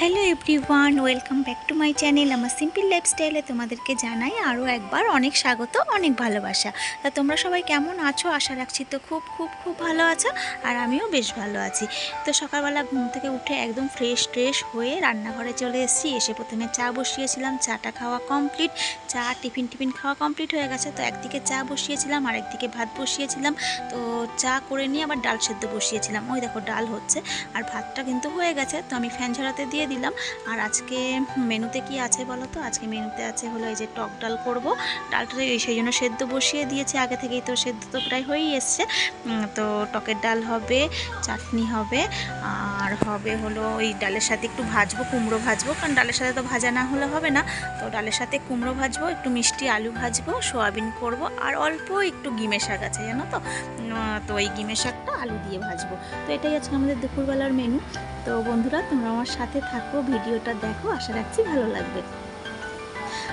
Hello everyone, welcome back to my channel. আমার simple লাইফস্টাইলে তোমাদেরকে জানাই আরও একবার অনেক স্বাগত, অনেক ভালোবাসা। তা তোমরা সবাই কেমন আছো? আশা রাখছি তো খুব খুব খুব ভালো আছো আর আমিও বেশ ভালো আছি। তো সকালবেলা ঘুম থেকে উঠে একদম ফ্রেশ ট্রেশ হয়ে রান্নাঘরে চলে এসেছি। এসে প্রথমে চা বসিয়েছিলাম, চাটা খাওয়া কমপ্লিট চা, টিফিন টিফিন খাওয়া কমপ্লিট হয়ে গেছে। তো একদিকে চা বসিয়েছিলাম আর একদিকে ভাত বসিয়েছিলাম। তো চা করে নিয়ে আবার ডাল সেদ্ধ বসিয়েছিলাম। ওই দেখো, ডাল হচ্ছে আর ভাতটা কিন্তু হয়ে গেছে। তো আমি ফ্যান ঝরাতে দিয়ে দিলাম। আর আজকে মেনুতে কি আছে বলো তো? আজকে মেনুতে আছে হলো এই যে টক ডাল করব। ডালটা এই সেই জন্য সেদ্ধ বসিয়ে দিয়েছে। আগে থেকেই তো সেদ্ধ তো প্রায় হয়েই এসছে। তো টকের ডাল হবে, চাটনি হবে, আর হবে হলো ওই ডালের সাথে একটু ভাজবো, কুমড়ো ভাজবো। কারণ ডালের সাথে তো ভাজা না হলে হবে না। তো ডালের সাথে কুমড়ো ভাজবো, একটু মিষ্টি আলু ভাজবো, সোয়াবিন করব, আর অল্প একটু গিমে শাক আছে, জানো তো? তো ওই গিমে শাকটা আলু দিয়ে ভাজবো। তো এটাই আজকে আমাদের দুপুরবেলার মেনু। তো বন্ধুরা, তোমরা আমার সাথে থাকো, ভিডিওটা দেখো, আশা রাখছি ভালো লাগবে।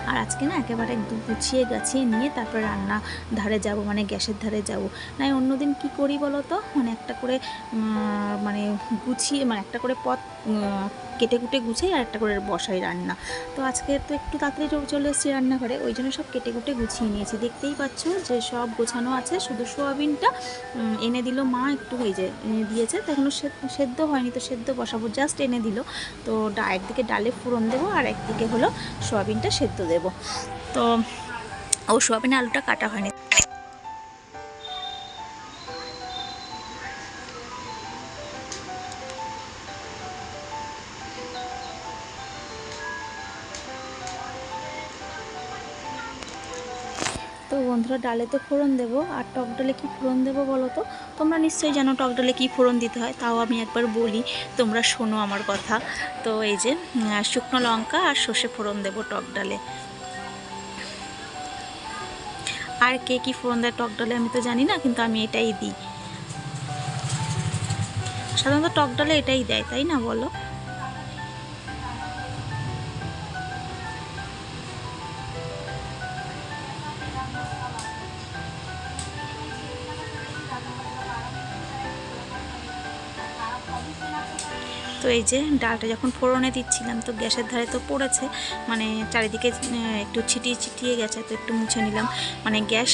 আর আজকে না একেবারে একদম গুছিয়ে গাছিয়ে নিয়ে তারপর রান্না ধারে যাব মানে গ্যাসের ধারে যাব। নাই, অন্যদিন কি করি বলো তো? মানে একটা করে মানে গুছিয়ে মানে একটা করে পথ কেটে কুটে গুছিয়ে আর একটা করে বসাই রান্না। তো আজকে তো একটু তাড়াতাড়ি চলে- এসেছি রান্নাঘরে, ওই জন্য সব কেটে কুটে গুছিয়ে নিয়েছি। দেখতেই পাচ্ছ যে সব গোছানো আছে, শুধু সোয়াবিনটা এনে দিল মা, একটু হয়ে যায় এনে দিয়েছে, তো এখনও সেদ্ধ হয়নি, তো সেদ্ধ বসাবো জাস্ট এনে দিল। তো একদিকে ডালে ফোড়ন দেবো, আর একদিকে হলো সোয়াবিনটা সেদ্ধ দেবো। তো ও সোয়াবিন আলুটা কাটা হয়নি। তো বন্ধুরা, ডালে তো ফোড়ন দেবো। আর টক ডালে কী ফোড়ন দেবো বলো তো? তোমরা নিশ্চয়ই জানো টক ডালে কী ফোড়ন দিতে হয়। তাও আমি একবার বলি, তোমরা শোনো আমার কথা। তো এই যে শুকনো লঙ্কা আর সর্ষে ফোড়ন দেবো টক ডালে। আর কে কী ফোড়ন দেয় টক ডালে আমি তো জানি না, কিন্তু আমি এটাই দিই। সাধারণত টক ডালে এটাই দেয়, তাই না বলো? তো এই যে ডালটা যখন ফোড়নে দিচ্ছিলাম, তো গ্যাসের ধারে তো পড়েছে মানে চারিদিকে একটু ছিটিয়ে ছিটিয়ে গেছে, তো একটু মুছে নিলাম। মানে গ্যাস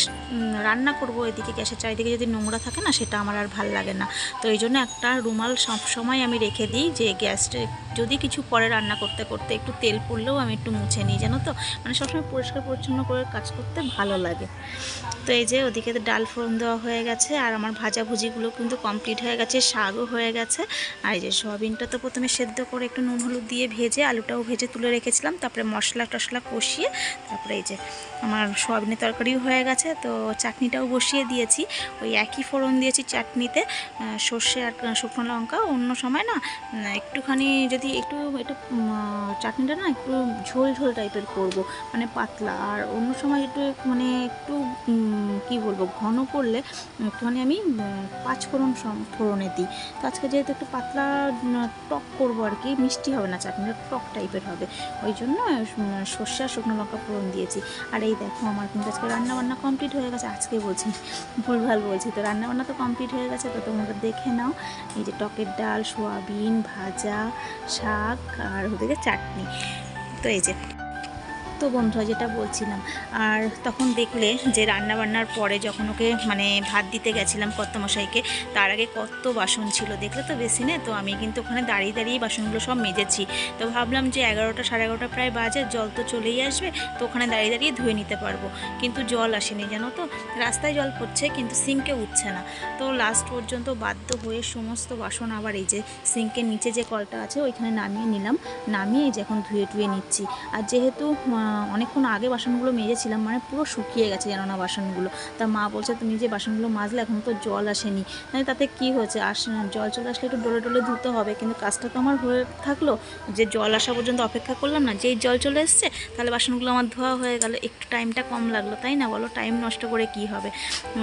রান্না করব এদিকে, গ্যাসের চারিদিকে যদি নোংরা থাকে না, সেটা আমার আর ভালো লাগে না। তো এই জন্য একটা রুমাল সব সময় আমি রেখে দিই যে গ্যাসটা যদি কিছু পরে রান্না করতে করতে একটু তেল পড়লেও আমি একটু মুছে নিই, জানো তো? মানে সবসময় পরিষ্কার পরিচ্ছন্ন করে কাজ করতে ভালো লাগে। তো এই যে ওদিকে ডাল ফোড়ন দেওয়া হয়ে গেছে, আর আমার ভাজাভুজিগুলো কিন্তু কমপ্লিট হয়ে গেছে শাকও হয়ে গেছে, আর এই যে সোয়াবিনটা তো প্রথমে সেদ্ধ করে একটু নুন হলুদ দিয়ে ভেজে আলুটাও ভেজে তুলে রেখেছিলাম, তারপরে মশলা টশলা কষিয়ে তারপরে এই যে আমার সয়াবিনের তরকারিও হয়ে গেছে, তো চাটনিটাও বসিয়ে দিয়েছি। ওই একই ফোড়ন দিয়েছি চাটনিতে সর্ষে আর শুকনো লঙ্কা, অন্য সময় না একটুখানি যদি একটু একটু চাটনিটা না একটু ঝোল ঝোল টাইপের করব মানে পাতলা, আর অন্য সময় একটু মানে একটু কি বলব, ঘন করলে একটুখানি আমি পাঁচ ফোড়ন ফোড়নে দিই। তো আজকে যেহেতু একটু পাতলা টক করব আর কি, মিষ্টি হবে না, চাটনিটা টক টাইপের হবে। ওই জন্য সর্ষে আর শুকনো লঙ্কা ফোড়ন দিয়েছি। আর এই দেখো, আমার কিন্তু আজকে রান্নাবান্না কমপ্লিট হয়ে গেছে। আজকে বলছি ভুলভাল বলছি। তো রান্নাবান্না তো কমপ্লিট হয়ে গেছে, তো তোমরা দেখে নাও। এই যে টকের ডাল, সোয়াবিন, ভাজা, শাক, আর হতে চাটনি। তো এই যে তো বন্ধুরা যেটা বলছিলাম। আর তখন দেখলে যে রান্না বান্নার পরে যখন ওকে মানে ভাত দিতে গেছিলাম কর্তামশাইকে, তার আগে কত বাসন ছিল, দেখলে তো বেশি না তো আমি কিন্তু ওখানে দাঁড়িয়ে দাঁড়িয়ে বাসনগুলো সব মেজেছি। তো ভাবলাম যে এগারোটা সাড়ে এগারোটা প্রায় বাজে, জল তো চলেই আসবে, তো ওখানে দাঁড়িয়ে দাঁড়িয়ে ধুয়ে নিতে পারব। কিন্তু জল আসেনি, জানো তো? রাস্তায় জল পড়ছে, কিন্তু সিঙ্কে উঠছে না। তো লাস্ট পর্যন্ত বাধ্য হয়ে সমস্ত বাসন আবার এই যে সিঙ্কের নিচে যে কলটা আছে, ওইখানে নামিয়ে নিলাম। নামিয়ে এই যে এখন ধুয়ে টুয়ে নিচ্ছি। আর যেহেতু অনেকক্ষণ আগে বাসনগুলো মেজেছিলাম মানে পুরো শুকিয়ে গেছে জানো না বাসনগুলো। তা মা বলছে, তুমি যে বাসনগুলো মাজলে, এখন তো জল আসেনি। মানে তাতে কি হয়েছে? আস, জল চলে আসলে একটু ডলে ডলে ধুতে হবে, কিন্তু কাজটা তো আমার হয়ে থাকল। যে জল আসা পর্যন্ত অপেক্ষা করলাম না, যেই জল চলে এসছে, তাহলে বাসনগুলো আমার ধোয়া হয়ে গেল। একটু টাইমটা কম লাগল, তাই না? বলো, টাইম নষ্ট করে কি হবে?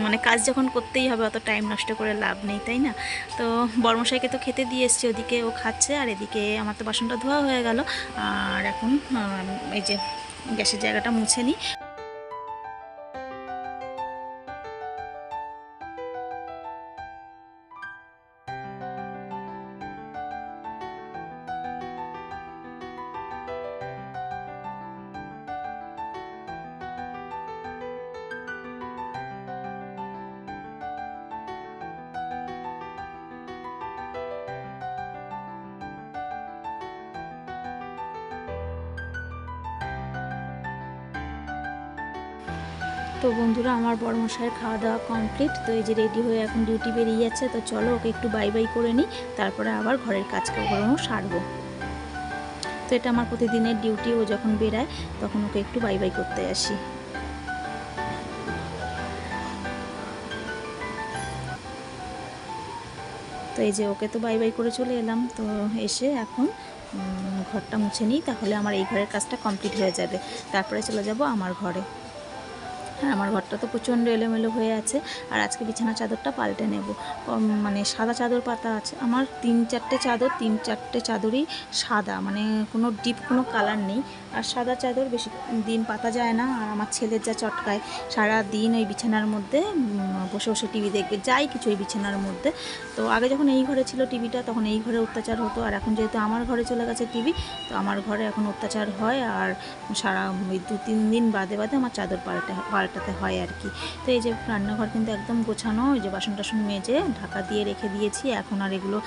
মানে কাজ যখন করতেই হবে, অত টাইম নষ্ট করে লাভ নেই, তাই না? তো বর্মশাইকে তো খেতে দিয়ে এসছে, ওদিকে ও খাচ্ছে, আর এদিকে আমার তো বাসনটা ধোয়া হয়ে গেল। আর এখন এই যে গ্যাসের জায়গাটা মুছে নিই। তো বন্ধুরা, আমার বড় মশাইয়ের খাওয়া দাওয়া কমপ্লিট তো এই যে রেডি হয়ে এখন ডিউটি বেরিয়ে যাচ্ছে, তো চলো ওকে একটু বাই বাই করে নিই তারপরে আবার ঘরের কাজ কাজকর্ম সারবো। তো এটা আমার প্রতিদিনের ডিউটি ও যখন বেরায়, তখন ওকে একটু বাই বাই করতে আসি। তো এই যে ওকে তো বাই বাই করে চলে এলাম। তো এসে এখন ঘরটা মুছে নিই, তাহলে আমার এই ঘরের কাজটা কমপ্লিট হয়ে যাবে। তারপরে চলে যাব আমার ঘরে। আর আমার ঘরটা তো প্রচণ্ড এলোমেলো হয়ে আছে। আর আজকে বিছানা চাদরটা পাল্টে নেব। মানে সাদা চাদর পাতা আছে। আমার তিন চারটে চাদর, তিন চারটে চাদরই সাদা। মানে কোনো ডিপ কোনো কালার নেই। আর সাদা চাদর বেশি দিন পাতা যায় না, আর আমার ছেলের যা চটকায় সারা দিন ওই বিছানার মধ্যে বসে বসে টিভি দেখবে, যাই কিছু ওই বিছানার মধ্যে। তো আগে যখন এই ঘরে ছিল টিভিটা, তখন এই ঘরে অত্যাচার হতো, আর এখন যেহেতু আমার ঘরে চলে গেছে টিভি, তো আমার ঘরে এখন অত্যাচার হয়, আর সারা ওই দু তিন দিন বাদে বাদে আমার চাদর পাল্টে, পাল্টাতে হয় আর কি। তো এই যে রান্নাঘর কিন্তু একদম গোছানো, ওই যে বাসন টাসন মেজে ঢাকা দিয়ে রেখে দিয়েছি, এখন আর এগুলো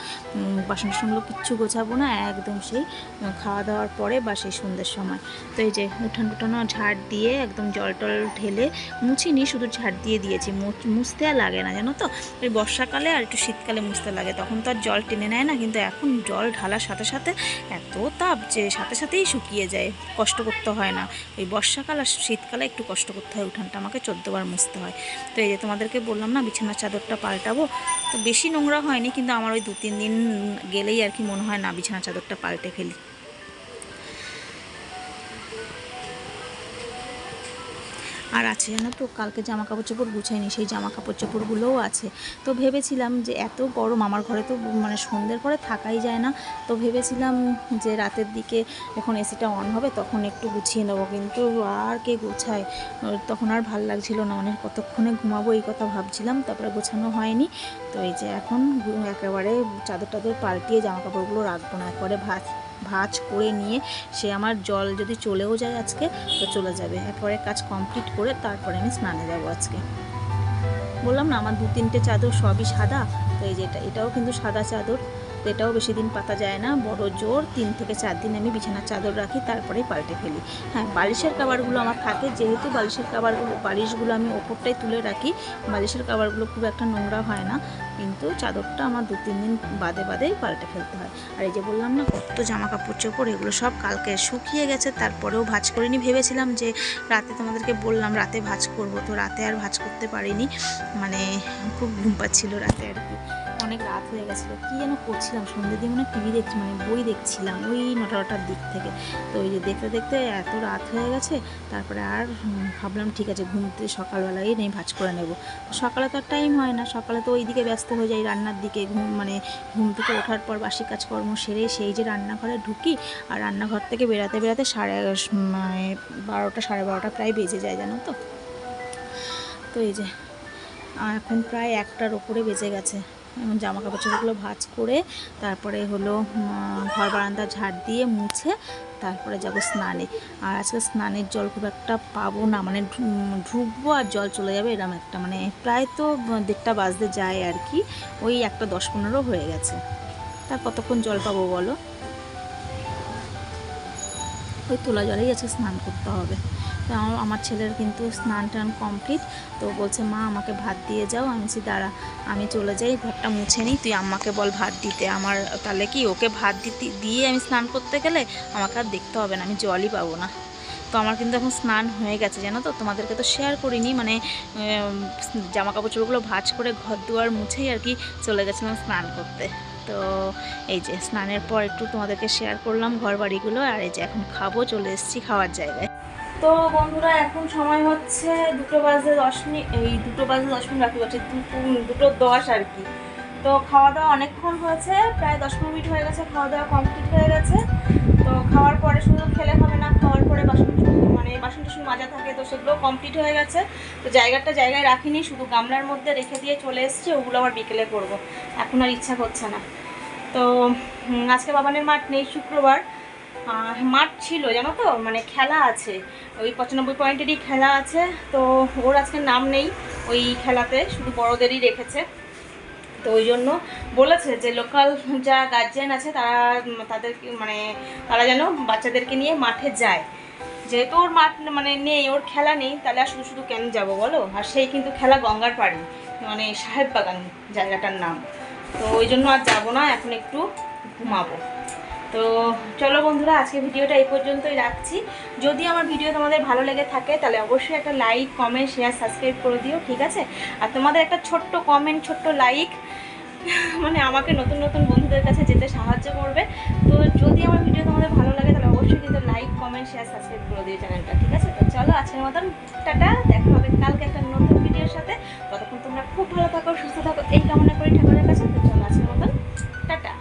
বাসন টাসনগুলো কিচ্ছু গোছাবো না, একদম সেই, খাওয়া দাওয়ার পরে বা সেই সন্ধ্যের সময়। তো এই যে উঠান টুটানো ঝাড় দিয়ে একদম জল টল ঢেলে মুছিনি, শুধু ঝাড় দিয়ে দিয়েছি। মুছতে আর লাগে না, জানো তো? ওই বর্ষাকালে আর একটু শীতকালে মুছতে লাগে। তখন তো আর জল টেনে নেয় না, কিন্তু এখন জল ঢালার সাথে সাথে এত তাপ যে সাথে সাথেই শুকিয়ে যায়। কষ্ট করতে হয় না। ওই বর্ষাকাল আর শীতকালে একটু কষ্ট করতে হয় উঠানটা। আমাকে চোদ্দবার মুছতে হয়। তো এই যে তোমাদেরকে বললাম না, বিছানার চাদরটা পাল্টাবো। তো বেশি নোংরা হয়নি, কিন্তু আমার ওই দু তিন দিন গেলেই আর কি মনে হয় না, বিছানার চাদরটা পাল্টে ফেলি। আর আছে জানো তো, কালকে জামা কাপড় চোপড় গুছাইনি সেই জামা কাপড় চোপড়গুলোও আছে। তো ভেবেছিলাম যে এত গরম, আমার ঘরে তো মানে সন্ধ্যের পরে থাকাই যায় না। তো ভেবেছিলাম যে রাতের দিকে যখন এসিটা অন হবে, তখন একটু গুছিয়ে নেব। কিন্তু আর কে গোছায়? তখন আর ভালো লাগছিল না মানে কতক্ষণে ঘুমাবো এই কথা ভাবছিলাম, তারপরে গোছানো হয়নি। তো এই যে এখন একেবারে চাদর টাদর পাল্টিয়ে জামা কাপড়গুলো রাখব না, একবারে ভাজ ভাজ করে নিয়ে সে আমার জল যদি চলেও যায় আজকে, তো চলে যাবে। একবারে কাজ কমপ্লিট করে তারপরে আমি স্নানে যাব আজকে। বললাম না, আমার দু তিনটে চাদর সবই সাদা, তো এই যে এটা, এটাও কিন্তু সাদা চাদর। এটাও বেশি দিন পাতা যায় না। বড় জোর তিন থেকে চার দিন আমি বিছানার চাদর রাখি, তারপরেই পাল্টে ফেলি। হ্যাঁ বালিশের কাবারগুলো আমার থাকে। যেহেতু বালিশের কাবারগুলো বালিশগুলো আমি ওপরটাই তুলে রাখি, বালিশের কাবারগুলো খুব একটা নোংরা হয় না। কিন্তু চাদরটা আমার দু, তিন দিন বাদে বাদেই পাল্টে ফেলতে হয়। আর এই যে বললাম না, কত জামা কাপড় চোপড়, এগুলো সব কালকে শুকিয়ে গেছে। তারপরেও ভাজ করিনি। ভেবেছিলাম যে রাতে তোমাদেরকে বললাম, রাতে ভাজ করব। তো রাতে আর ভাজ করতে পারিনি। মানে খুব ঘুম পাচ্ছিল রাতে আর কি। অনেক রাত হয়ে গেছিল। কী যেন করছিলাম? সন্ধ্যে দিয়ে মানে টিভি দেখছি মানে বই দেখছিলাম ওই নটা নটার দিক থেকে। তো ওই যে দেখতে দেখতে এত রাত হয়ে গেছে, তারপরে আর ভাবলাম ঠিক আছে ঘুমতে সকালবেলাই নেই ভাজ করে নেব। সকালে তো আর টাইম হয় না, সকালে তো ওই দিকে ব্যস্ত হয়ে যাই রান্নার দিকে, ঘুম মানে ঘুম থেকে ওঠার পর বাসি কাজকর্ম সেরে সেই যে রান্নাঘরে ঢুকি, আর রান্নাঘর থেকে বেরাতে বেরাতে সাড়ে মানে বারোটা, সাড়ে বারোটা প্রায় বেজে যায়, জানো তো? তো এই যে এখন প্রায় একটার ওপরে বেজে গেছে। জামা কাপড় চোপড়গুলো ভাঁজ করে তারপরে হলো ঘর বারান্দা ঝাড় দিয়ে মুছে তারপরে যাব স্নানে। আর আজকে স্নানের জল খুব একটা পাবো না মানে ঢুকবো আর জল চলে যাবে এরম একটা মানে প্রায় তো দেড়টা বাজতে যায় আর কি, ওই একটা দশ পনেরো হয়ে গেছে। তা কতক্ষণ জল পাবো বলো? ওই তোলা জলেই আজকে স্নান করতে হবে। তো আমার- ছেলের কিন্তু স্নান টান কমপ্লিট। তো বলছে, মা, আমাকে ভাত দিয়ে যাও। আমি বলছি, দাঁড়া, আমি চলে যাই, ঘরটা মুছে নিই। তুই আম্মাকে বল ভাত দিতে। আমার তাহলে কি ওকে ভাত দিতে, দিয়ে আমি স্নান করতে গেলে আমাকে আর দেখতে হবে না, আমি জলই পাবো না। তো আমার কিন্তু এখন স্নান হয়ে গেছে, জানো তো? তোমাদেরকে তো শেয়ার করিনি মানে জামা কাপড় চোপড়গুলো ভাঁজ করে ঘর দুয়ার মুছেই আর কি চলে গেছিলাম স্নান করতে। তো এই যে, স্নানের পর একটু তোমাদেরকে শেয়ার করলাম ঘর বাড়িগুলো আর এই যে এখন খাব, চলে এসেছি খাওয়ার জায়গায়। তো বন্ধুরা, এখন সময় হচ্ছে দুটো বাজে দশ মিনিট, এই দুটো বাজে দশ মিনিট বাকি হচ্ছে দুটো দশ আর কি। তো খাওয়া দাওয়া অনেকক্ষণ হয়েছে, প্রায় দশ মিনিট হয়ে গেছে খাওয়া দাওয়া কমপ্লিট হয়ে গেছে। তো খাওয়ার পরে শুধু খেলে হবে না, খাওয়ার পরে বাসন মানে বাসন টাসন মাজা থাকে, তো সেগুলো কমপ্লিট হয়ে গেছে। তো জায়গাটা জায়গায় রাখিনি, শুধু গামলার মধ্যে রেখে দিয়ে চলে এসেছি, ওগুলো আবার বিকেলে করব। এখন আর ইচ্ছা করছে না। তো আজকে বাবানের মাঠ নেই, শুক্রবার। মাঠ ছিল, জানো তো? মানে খেলা আছে। ওই পঁচানব্বই পয়েন্টেরই খেলা আছে। তো ওর আজকে নাম নেই ওই খেলাতে, শুধু বড়োদেরই রেখেছে। তো ওই জন্য বলেছে যে লোকাল যা গার্জিয়ান আছে, তারা তাদের মানে তারা যেন বাচ্চাদেরকে নিয়ে মাঠে যায়। যেহেতু ওর মাঠ মানে নেই, ওর খেলা নেই, তাহলে আর শুধু শুধু কেন যাব বলো? আর সেই কিন্তু খেলা গঙ্গার পাড়ি মানে সাহেব বাগান জায়গাটার নাম। তো ওই জন্য আর যাব না, এখন একটু ঘুমাবো। তো চলো বন্ধুরা, আজকে ভিডিওটা এই পর্যন্তই রাখছি। যদি আমার ভিডিও তোমাদের ভালো লেগে থাকে, তাহলে অবশ্যই একটা লাইক কমেন্ট শেয়ার সাবস্ক্রাইব করে দিও, ঠিক আছে? আর তোমাদের একটা ছোট্ট কমেন্ট ছোট্ট লাইক মানে আমাকে নতুন নতুন বন্ধুদের কাছে যেতে সাহায্য করবে। তো যদি আমার ভিডিও তোমাদের ভালো লাগে, তাহলে অবশ্যই কিন্তু লাইক কমেন্ট শেয়ার সাবস্ক্রাইব করে দিও চ্যানেলটা, ঠিক আছে? তো চলো, আজকের মতন টাটা, দেখা হবে কালকে একটা নতুন ভিডিওর সাথে। ততক্ষণ তোমরা খুব ভালো থাকো, সুস্থ থাকো, এই কামনা করি ঠাকুরের কাছে। তো চলো, আজকের মতন টাটা।